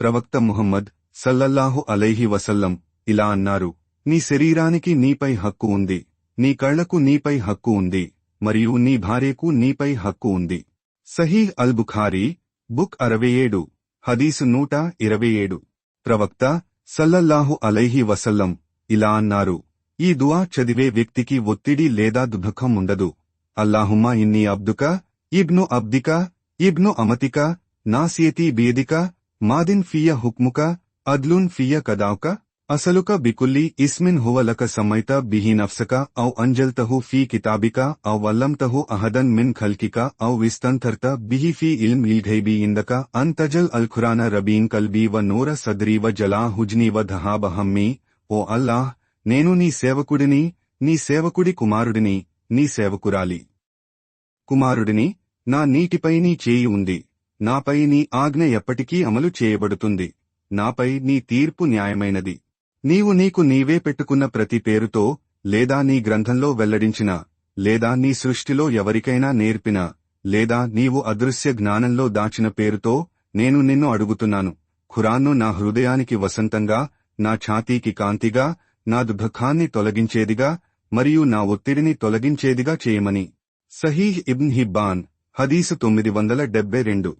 ప్రవక్త ముహమ్మద్ సల్లల్లాహు అలైహి వసల్లం ఇలా అన్నారు నీ శరీరానికి నీపై హక్కు ఉంది నీ కళ్ళకు నీపై హక్కు ఉంది మరియు నీ భార్యకు నీపై హక్కు ఉంది. సహీహ్ అల్ బుఖారీ బుక్ అరవై ఏడు హదీసు నూట ఇరవై ఏడు. ప్రవక్త సల్లల్లాహు అలైహి వసల్లం ఇలా అన్నారు ఈ దువా చదివే వ్యక్తికి ఒత్తిడి లేదా దుఃఖం ఉండదు. అల్లాహుమ్మా ఇన్ని అబ్దుక ఇబ్ను అబ్దిక ఇబ్ను అమతిక నాసియతి బేదిక మాదిన్ ఫియ హుక్ముక అద్లున్ ఫియ కదావుక అసలుక బికుల్లి ఇస్మిన్ హువలక సమైత బిహి నఫ్సక ఔ అంజల్తహు ఫీ కితాబిక ఔ వల్లంతహు అహదన్ మిన్ ఖల్కిక ఔ విస్తంతర్త బిహి ఫీ ఇల్మ్ ఇల్ఘైబి ఇందక అంతజల్ అల్ఖురాన రబీన్ కల్బీ వ నూర సద్రీ వ జలా హుజ్నీ వ ధహాబహమ్మీ ఓ అల్లాహ్ నేను నీ సేవకుడిని నీ సేవకుడి కుమారుడిని నీ సేవకురాలి. కుమారుడిని నా నీటిపై నీ చేయి ఉంది. నాపై నీ ఆజ్ఞ ఎప్పటికీ అమలు చేయబడుతుంది. నాపై నీ తీర్పు న్యాయమైనది. నీవు నీకు నీవే పెట్టుకున్న ప్రతి పేరుతో లేదా నీ గ్రంథంలో వెల్లడించిన లేదా నీ సృష్టిలో ఎవరికైనా నేర్పిన లేదా నీవు అదృశ్య జ్ఞానంలో దాచిన పేరుతో నేను నిన్ను అడుగుతున్నాను. ఖురాన్ను నా హృదయానికి వసంతంగా నా ఛాతీకి కాంతిగా నా దుఃఖాన్ని తొలగించేదిగా మరియు నా ఒత్తిడిని తొలగించేదిగా చేయమని. సహీహ్ ఇబ్న్ హిబ్బాన్ హదీసు తొమ్మిది వందల డెబ్బై రెండు.